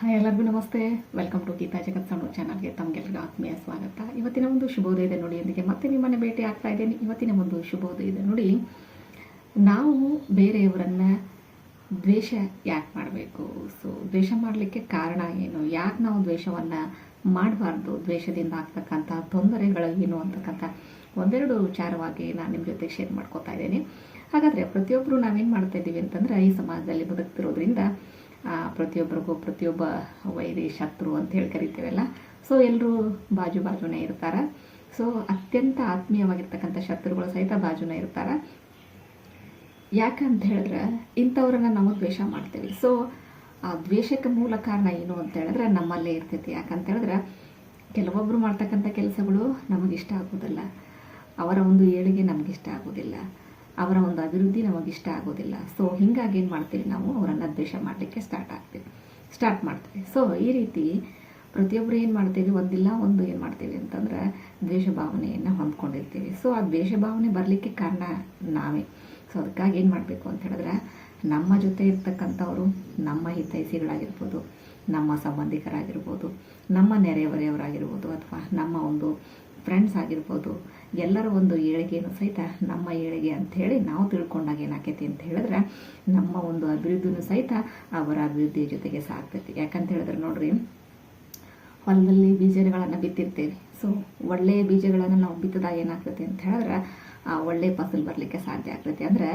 Hi ಎಲ್ಲರಿಗೂ ನಮಸ್ತೆ. Welcome to Geetha ಜಗತ್ ಸಣ್ಣ ಚಾನಲ್ಗೆ ತಮಗೆಲ್ಲರಿಗೂ ಆತ್ಮೀಯ ಸ್ವಾಗತ. ಇವತ್ತಿನ ಒಂದು ಶುಭೋದಯದ ಇದೆ ನೋಡಿ, ಎಂದಿಗೆ ಮತ್ತೆ ನಿಮ್ಮನ್ನು ಭೇಟಿ ಆಗ್ತಾ ಇದ್ದೇನೆ. ಇವತ್ತಿನ ಒಂದು ಶುಭೋದಯದ ನೋಡಿ. ನಾವು ಬೇರೆಯವರನ್ನು ದ್ವೇಷ ಯಾಕೆ ಮಾಡಬೇಕು? ಸೊ ದ್ವೇಷ ಮಾಡಲಿಕ್ಕೆ ಕಾರಣ ಏನು? ಯಾಕೆ ನಾವು ದ್ವೇಷವನ್ನು ಮಾಡಬಾರ್ದು? ದ್ವೇಷದಿಂದ ಆಗ್ತಕ್ಕಂಥ ತೊಂದರೆಗಳು ಏನು ಅಂತಕ್ಕಂಥ ಒಂದೆರಡು ವಿಚಾರವಾಗಿ ನಾನು ನಿಮ್ಮ ಜೊತೆ ಶೇರ್ ಮಾಡ್ಕೋತಾ ಇದ್ದೀನಿ. ಹಾಗಾದರೆ ಪ್ರತಿಯೊಬ್ಬರು ನಾವೇನು ಮಾಡ್ತಾ ಇದ್ದೀವಿ ಅಂತಂದ್ರೆ ಈ ಸಮಾಜದಲ್ಲಿ ಬದುಕ್ತಿರೋದ್ರಿಂದ ಪ್ರತಿಯೊಬ್ಬರಿಗೂ ಪ್ರತಿಯೊಬ್ಬ ವೈರಿ ಶತ್ರು ಅಂತ ಹೇಳಿ ಕರಿತೀವಲ್ಲ. ಸೊ ಎಲ್ಲರೂ ಬಾಜು ಬಾಜುನೇ ಇರ್ತಾರೆ. ಸೊ ಅತ್ಯಂತ ಆತ್ಮೀಯವಾಗಿರ್ತಕ್ಕಂಥ ಶತ್ರುಗಳು ಸಹಿತ ಬಾಜುನೇ ಇರ್ತಾರೆ. ಯಾಕಂತ ಹೇಳಿದ್ರೆ, ಇಂಥವ್ರನ್ನ ನಾವು ದ್ವೇಷ ಮಾಡ್ತೀವಿ. ಸೊ ಆ ದ್ವೇಷಕ್ಕೆ ಮೂಲ ಕಾರಣ ಏನು ಅಂತ ಹೇಳಿದ್ರೆ, ನಮ್ಮಲ್ಲೇ ಇರ್ತೈತಿ. ಯಾಕಂತ ಹೇಳಿದ್ರೆ ಕೆಲವೊಬ್ಬರು ಮಾಡ್ತಕ್ಕಂಥ ಕೆಲಸಗಳು ನಮಗಿಷ್ಟ ಆಗೋದಿಲ್ಲ. ಅವರ ಒಂದು ಏಳಿಗೆ ನಮಗಿಷ್ಟ ಆಗೋದಿಲ್ಲ. ಅವರ ಒಂದು ಅಭಿವೃದ್ಧಿ ನಮಗಿಷ್ಟ ಆಗೋದಿಲ್ಲ. ಸೊ ಹಿಂಗಾಗಿ ಏನು ಮಾಡ್ತೀವಿ ನಾವು? ಅವರನ್ನು ದ್ವೇಷ ಮಾಡಲಿಕ್ಕೆ ಸ್ಟಾರ್ಟ್ ಆಗ್ತೀವಿ. ಸ್ಟಾರ್ಟ್ ಮಾಡ್ತೀವಿ. ಸೊ ಈ ರೀತಿ ಪ್ರತಿಯೊಬ್ಬರು ಏನು ಮಾಡ್ತೀವಿ? ಒಂದಿಲ್ಲ, ಒಂದು ಏನು ಮಾಡ್ತೀವಿ ಅಂತಂದ್ರೆ ದ್ವೇಷ ಭಾವನೆಯನ್ನು ಹೊಂದ್ಕೊಂಡಿರ್ತೀವಿ. ಸೊ ಆ ದ್ವೇಷ ಭಾವನೆ ಬರಲಿಕ್ಕೆ ಕಾರಣ ನಾವೇ. ಸೊ ಅದಕ್ಕಾಗಿ ಏನು ಮಾಡಬೇಕು ಅಂತ ಹೇಳಿದ್ರೆ, ನಮ್ಮ ಜೊತೆ ಇರ್ತಕ್ಕಂಥವರು ನಮ್ಮ ಹಿತೈಸಿಗಳಾಗಿರ್ಬೋದು ನಮ್ಮ ಸಂಬಂಧಿಕರಾಗಿರ್ಬೋದು, ನಮ್ಮ ನೆರೆಹೊರೆಯವರಾಗಿರ್ಬೋದು ಅಥವಾ ನಮ್ಮ ಒಂದು ಫ್ರೆಂಡ್ಸ್ ಆಗಿರ್ಬೋದು ಎಲ್ಲರ ಒಂದು ಏಳಿಗೆನೂ ಸಹಿತ ನಮ್ಮ ಏಳಿಗೆ ಅಂಥೇಳಿ ನಾವು ತಿಳ್ಕೊಂಡಾಗ ಏನಾಕೈತಿ ಅಂತ ಹೇಳಿದ್ರೆ ನಮ್ಮ ಒಂದು ಅಭಿವೃದ್ಧಿನೂ ಸಹಿತ ಅವರ ಅಭಿವೃದ್ಧಿಯ ಜೊತೆಗೆ ಸಾಕ್ತೈತಿ ಯಾಕಂತ ಹೇಳಿದ್ರೆ ನೋಡ್ರಿ, ಹೊಲದಲ್ಲಿ ಬೀಜಗಳನ್ನು ಬಿತ್ತಿರ್ತೇವೆ. ಸೊ ಒಳ್ಳೆಯ ಬೀಜಗಳನ್ನು ನಾವು ಬಿತ್ತದಾಗ ಏನಾಗ್ತೈತಿ ಅಂತ ಹೇಳಿದ್ರೆ, ಆ ಒಳ್ಳೆಯ ಫಸಲು ಬರಲಿಕ್ಕೆ ಸಾಧ್ಯ ಆಗ್ತೈತಿ. ಅಂದರೆ,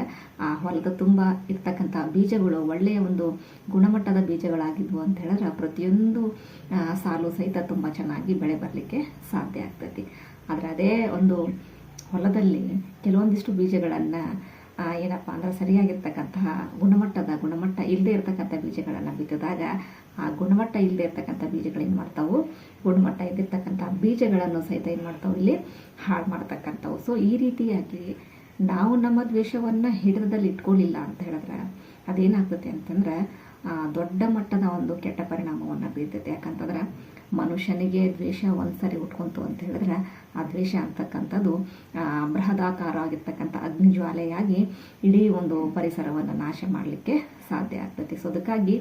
ಆ ಹೊಲದ ತುಂಬ ಇರ್ತಕ್ಕಂಥ ಬೀಜಗಳು ಒಳ್ಳೆಯ ಒಂದು ಗುಣಮಟ್ಟದ ಬೀಜಗಳಾಗಿದ್ವು ಅಂತ ಹೇಳಿದ್ರೆ, ಪ್ರತಿಯೊಂದು ಸಾಲು ಸಹಿತ ತುಂಬ ಚೆನ್ನಾಗಿ ಬೆಳೆ ಬರಲಿಕ್ಕೆ ಸಾಧ್ಯ ಆಗ್ತೈತಿ. ಆದರೆ ಅದೇ ಒಂದು ಹೊಲದಲ್ಲಿ ಕೆಲವೊಂದಿಷ್ಟು ಬೀಜಗಳನ್ನು ಏನಪ್ಪ ಅಂದ್ರೆ ಸರಿಯಾಗಿರ್ತಕ್ಕಂತಹ ಗುಣಮಟ್ಟದ ಗುಣಮಟ್ಟ ಇಲ್ಲದೆ ಇರ್ತಕ್ಕಂಥ ಬೀಜಗಳನ್ನು ಬಿತ್ತಿದಾಗ ಆ ಗುಣಮಟ್ಟ ಇಲ್ಲದೆ ಇರ್ತಕ್ಕಂಥ ಬೀಜಗಳೇನು ಮಾಡ್ತಾವು? ಗುಣಮಟ್ಟ ಇದ್ದಿರ್ತಕ್ಕಂಥ ಬೀಜಗಳನ್ನು ಸಹಿತ ಏನು ಮಾಡ್ತಾವು ಇಲ್ಲಿ? ಹಾಳು ಮಾಡ್ತಕ್ಕಂಥವು. ಸೊ ಈ ರೀತಿಯಾಗಿ ನಾವು ನಮ್ಮ ದ್ವೇಷವನ್ನು ಹಿಡಿತದಲ್ಲಿ ಇಟ್ಕೊಳ್ಳಿಲ್ಲ ಅಂತ ಹೇಳಿದ್ರೆ ಅದೇನಾಗ್ತದೆ ಅಂತಂದ್ರೆ ದೊಡ್ಡ ಮಟ್ಟದ ಒಂದು ಕೆಟ್ಟ ಪರಿಣಾಮವನ್ನು ಬೀರ್ತೈತೆ. ಯಾಕಂತಂದ್ರೆ ಮನುಷ್ಯನಿಗೆ ದ್ವೇಷ ಒಂದ್ಸರಿ ಉಟ್ಕೊಂತು ಅಂತ ಹೇಳಿದ್ರೆ ಆ ದ್ವೇಷ ಅಂತಕ್ಕಂಥದ್ದು ಬೃಹದಾಕಾರ ಆಗಿರ್ತಕ್ಕಂಥ ಅಗ್ನಿಜ್ವಾಲೆಯಾಗಿ ಇಡೀ ಒಂದು ಪರಿಸರವನ್ನು ನಾಶ ಮಾಡಲಿಕ್ಕೆ ಸಾಧ್ಯ ಆಗ್ತೈತಿ ಸೊ ಅದಕ್ಕಾಗಿ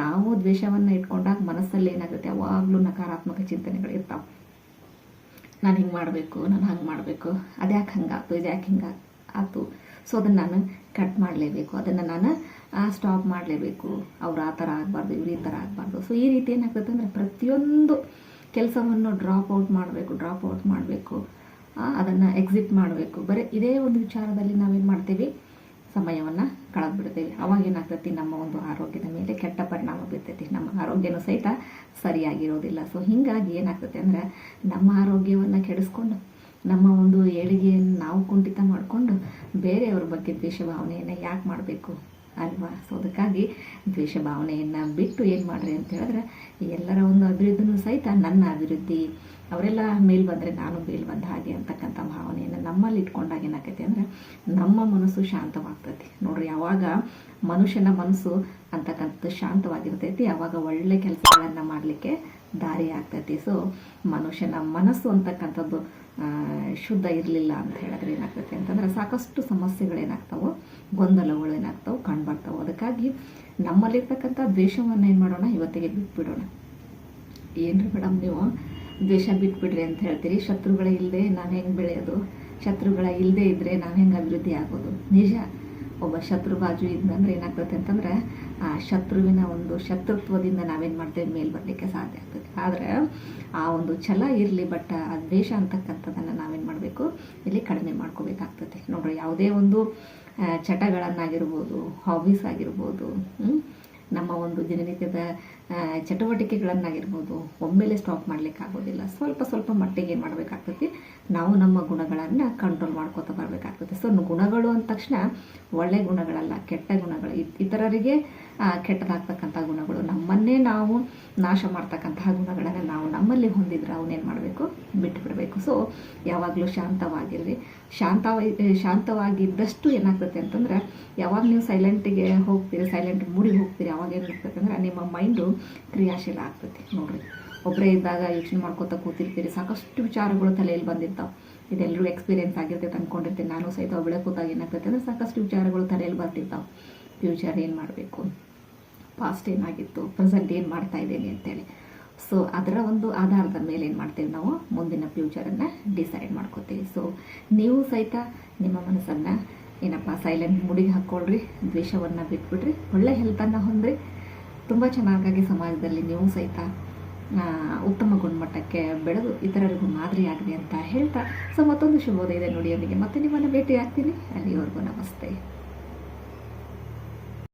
ನಾವು ದ್ವೇಷವನ್ನು ಇಟ್ಕೊಂಡಾಗ ಮನಸ್ಸಲ್ಲಿ ಏನಾಗುತ್ತೆ? ಯಾವಾಗಲೂ ನಕಾರಾತ್ಮಕ ಚಿಂತನೆಗಳು ಇರ್ತಾವೆ. ನಾನು ಹಿಂಗೆ ಮಾಡಬೇಕು, ನಾನು ಹಂಗೆ ಮಾಡಬೇಕು, ಅದ್ಯಾಕೆ ಹಂಗಾತು ಇದ್ಯಾಕೆ ಹಿಂಗೆ ಆತು. ಸೊ ಅದನ್ನು ನಾನು ಕಟ್ ಮಾಡಲೇಬೇಕು. ಅದನ್ನು ನಾನು ಸ್ಟಾಪ್ ಮಾಡಲೇಬೇಕು. ಅವ್ರು ಆ ಥರ ಆಗಬಾರ್ದು, ಇವ್ರು ಈ ಥರ ಆಗಬಾರ್ದು. ಸೊ ಈ ರೀತಿ ಏನಾಗ್ತದೆ ಅಂದರೆ ಪ್ರತಿಯೊಂದು ಕೆಲಸವನ್ನು ಡ್ರಾಪ್ ಔಟ್ ಮಾಡಬೇಕು ಡ್ರಾಪ್ ಔಟ್ ಮಾಡಬೇಕು. ಅದನ್ನು ಎಕ್ಸಿಟ್ ಮಾಡಬೇಕು. ಬರೀ ಇದೇ ಒಂದು ವಿಚಾರದಲ್ಲಿ ನಾವೇನು ಮಾಡ್ತೀವಿ? ಸಮಯವನ್ನು ಕಳೆದ್ಬಿಡ್ತೀವಿ. ಬಿಡ್ತೇವೆ ಅವಾಗ ಏನಾಗ್ತೈತಿ? ನಮ್ಮ ಒಂದು ಆರೋಗ್ಯದ ಮೇಲೆ ಕೆಟ್ಟ ಪರಿಣಾಮ ಬೀರ್ತೈತಿ. ನಮ್ಮ ಆರೋಗ್ಯನೂ ಸಹಿತ ಸರಿಯಾಗಿರೋದಿಲ್ಲ. ಸೊ ಹೀಗಾಗಿ ಏನಾಗ್ತೈತಿ ಅಂದರೆ ನಮ್ಮ ಆರೋಗ್ಯವನ್ನು ಕೆಡಿಸ್ಕೊಂಡು ನಮ್ಮ ಒಂದು ಏಳಿಗೆಯನ್ನು ನಾವು ಕುಂಠಿತ ಮಾಡಿಕೊಂಡು ಬೇರೆಯವ್ರ ಬಗ್ಗೆ ದ್ವೇಷ ಭಾವನೆಯನ್ನು ಯಾಕೆ ಮಾಡಬೇಕು? ಅಲ್ವಾ? ಸೊ ಅದಕ್ಕಾಗಿ ದ್ವೇಷ ಭಾವನೆಯನ್ನು ಬಿಟ್ಟು ಏನು ಮಾಡ್ರಿ ಅಂತ ಹೇಳಿದ್ರೆ ಎಲ್ಲರ ಒಂದು ಅಭಿವೃದ್ಧಿನೂ ಸಹಿತ ನನ್ನ ಅಭಿವೃದ್ಧಿ, ಅವರೆಲ್ಲ ಮೇಲ್ ಬಂದರೆ ನಾನು ಮೇಲ್ ಬಂದ ಹಾಗೆ ಅಂತಕ್ಕಂಥ ಭಾವನೆಯನ್ನು ನಮ್ಮಲ್ಲಿ ಇಟ್ಕೊಂಡಾಗ ಏನಾಕೈತಿ ಅಂದರೆ, ನಮ್ಮ ಮನಸ್ಸು ಶಾಂತವಾಗ್ತೈತಿ. ನೋಡ್ರಿ, ಯಾವಾಗ ಮನುಷ್ಯನ ಮನಸ್ಸು ಅಂತಕ್ಕಂಥದ್ದು ಶಾಂತವಾಗಿರ್ತೈತಿ ಆವಾಗ ಒಳ್ಳೆ ಕೆಲಸಗಳನ್ನು ಮಾಡಲಿಕ್ಕೆ ದಾರಿ ಆಗ್ತೈತಿ. ಸೊ ಮನುಷ್ಯನ ಮನಸ್ಸು ಅಂತಕ್ಕಂಥದ್ದು ಶುದ್ಧ ಇರಲಿಲ್ಲ ಅಂತ ಹೇಳಿದ್ರೆ ಏನಾಗ್ತೈತಿ ಅಂತಂದ್ರೆ ಸಾಕಷ್ಟು ಸಮಸ್ಯೆಗಳೇನಾಗ್ತಾವೋ, ಗೊಂದಲಗಳು ಏನಾಗ್ತಾವೆ ಕಾಣ್ಬರ್ತಾವೆ ಅದಕ್ಕಾಗಿ ನಮ್ಮಲ್ಲಿರ್ತಕ್ಕಂಥ ದ್ವೇಷವನ್ನು ಏನು ಮಾಡೋಣ, ಇವತ್ತಿಗೆ ಬಿಟ್ಬಿಡೋಣ. ಏನ್ರಿ ಮೇಡಮ್ ನೀವು? ದ್ವೇಷ ಬಿಟ್ಬಿಡ್ರಿ ಅಂತ ಹೇಳ್ತೀರಿ. ಶತ್ರುಗಳ ಇಲ್ಲದೆ ನಾನು ಹೆಂಗೆ ಬೆಳೆಯೋದು? ಶತ್ರುಗಳ ಇಲ್ಲದೆ ಇದ್ದರೆ ನಾನು ಹೆಂಗೆ ಅಭಿವೃದ್ಧಿ ಆಗೋದು? ನಿಜ. ಒಬ್ಬ ಶತ್ರು ಬಾಜು ಇದ್ದಂದ್ರೆ ಏನಾಗ್ತದೆ ಅಂತಂದ್ರೆ, ಆ ಶತ್ರುವಿನ ಒಂದು ಶತ್ರುತ್ವದಿಂದ ನಾವೇನು ಮಾಡ್ತೇವೆ? ಮೇಲೆ ಬರಲಿಕ್ಕೆ ಸಾಧ್ಯ ಆಗ್ತದೆ. ಆದರೆ, ಆ ಒಂದು ಛಲ ಇರಲಿ ಬಟ್ ಆ ದ್ವೇಷ ಅಂತಕ್ಕಂಥದ್ದನ್ನು ನಾವೇನು ಮಾಡಬೇಕು? ಇಲ್ಲಿ ಕಡಿಮೆ ಮಾಡ್ಕೋಬೇಕಾಗ್ತದೆ. ನೋಡ್ರಿ, ಯಾವುದೇ ಒಂದು ಚಟಗಳನ್ನಾಗಿರ್ಬೋದು ಹಾಬೀಸ್ ಆಗಿರ್ಬೋದು? ನಮ್ಮ ಒಂದು ದಿನನಿತ್ಯದ ಚಟುವಟಿಕೆಗಳನ್ನಾಗಿರ್ಬೋದು, ಒಮ್ಮೆಲೆ ಸ್ಟಾಪ್ ಮಾಡಲಿಕ್ಕಾಗೋದಿಲ್ಲ. ಸ್ವಲ್ಪ ಸ್ವಲ್ಪ ಮಟ್ಟಿಗೆ ಏನು ಮಾಡಬೇಕಾಗ್ತೈತಿ? ನಾವು ನಮ್ಮ ಗುಣಗಳನ್ನು ಕಂಟ್ರೋಲ್ ಮಾಡ್ಕೋತಾ ಬರಬೇಕಾಗ್ತದೆ ಸೊ ಗುಣಗಳು ಅಂದ ತಕ್ಷಣ ಒಳ್ಳೆ ಗುಣಗಳಲ್ಲ, ಕೆಟ್ಟ ಗುಣಗಳು. ಇತ್- ಇತರರಿಗೆ ಕೆಟ್ಟದಾಗ್ತಕ್ಕಂಥ ಗುಣಗಳು. ನಮ್ಮನ್ನೇ ನಾವು ನಾಶ ಮಾಡ್ತಕ್ಕಂತಹ ಗುಣಗಳನ್ನು ನಾವು ನಮ್ಮಲ್ಲಿ ಹೊಂದಿದ್ರೆ ಅವನ್ನೇನು ಮಾಡಬೇಕು? ಬಿಟ್ಟುಬಿಡಬೇಕು ಸೊ ಯಾವಾಗಲೂ ಶಾಂತವಾಗಿರ್ರಿ. ಶಾಂತವಾಗಿ, ಶಾಂತವಾಗಿದ್ದಷ್ಟು ಏನಾಗ್ತೈತೆ ಅಂತಂದ್ರೆ, ಯಾವಾಗ ನೀವು ಸೈಲೆಂಟಿಗೆ ಹೋಗ್ತೀರಿ ಸೈಲೆಂಟ್ ಮೂಡಿಗೆ ಹೋಗ್ತೀರಿ ಅವಾಗ ಅಂದ್ರೆ ನಿಮ್ಮ ಮೈಂಡು ಕ್ರಿಯಾಶೀಲ ಆಗ್ತೈತಿ ನೋಡ್ರಿ. ಒಬ್ಬರೇ ಇದ್ದಾಗ ಯೋಚನೆ ಮಾಡ್ಕೋತಾ ಕೂತಿರ್ತೀರಿ. ಸಾಕಷ್ಟು ವಿಚಾರಗಳು ತಲೆಯಲ್ಲಿ ಬಂದಿರ್ತಾವೆ. ಇದೆಲ್ಲರೂ ಎಕ್ಸ್ಪೀರಿಯೆನ್ಸ್ ಆಗಿರ್ತೈತೆ ಅಂದ್ಕೊಂಡಿರ್ತೀನಿ ನಾನು ಸಹಿತ ಒಬ್ಬಳೆ ಕೂತಾಗ ಏನಾಗ್ತೈತೆ ಅಂದರೆ ಸಾಕಷ್ಟು ವಿಚಾರಗಳು ತಲೆಯಲ್ಲಿ ಬರ್ತಿರ್ತಾವೆ. ಫ್ಯೂಚರ್ ಏನು ಮಾಡಬೇಕು? ಪಾಸ್ಟ್ ಏನಾಗಿತ್ತು? ಪ್ರೆಸೆಂಟ್ ಏನು ಮಾಡ್ತಾ ಇದ್ದೀನಿ ಅಂತೇಳಿ. ಸೊ ಅದರ ಒಂದು ಆಧಾರದ ಮೇಲೆ ಏನು ಮಾಡ್ತೀವಿ ನಾವು? ಮುಂದಿನ ಫ್ಯೂಚರನ್ನು ಡಿಸೈಡ್ ಮಾಡ್ಕೋತೀವಿ. ಸೊ ನೀವು ಸಹಿತ ನಿಮ್ಮ ಮನಸ್ಸನ್ನು ಏನಪ್ಪ ಸೈಲೆಂಟ್ ಮುಡಿಗೆ ಹಾಕ್ಕೊಳ್ರಿ ದ್ವೇಷವನ್ನು ಬಿಟ್ಬಿಡ್ರಿ. ಒಳ್ಳೆ ಹೆಲ್ತನ್ನು ಹೊಂದ್ರಿ. ತುಂಬ ಚೆನ್ನಾಗಾಗಿ ಸಮಾಜದಲ್ಲಿ ನೀವು ಸಹಿತ ಉತ್ತಮ ಗುಣಮಟ್ಟಕ್ಕೆ ಬೆಳೆದು ಇತರರಿಗೂ ಮಾದರಿಯಾಗಲಿ ಅಂತ ಹೇಳ್ತಾ, ಸೊ ಮತ್ತೊಂದು ಶುಭೋದಯ ಇದೆ ನುಡಿಯೊಂದಿಗೆ ಮತ್ತೆ ನಿಮ್ಮನ್ನು ಭೇಟಿ ಆಗ್ತೀನಿ ಅಲ್ಲಿವರೆಗೂ ನಮಸ್ತೆ.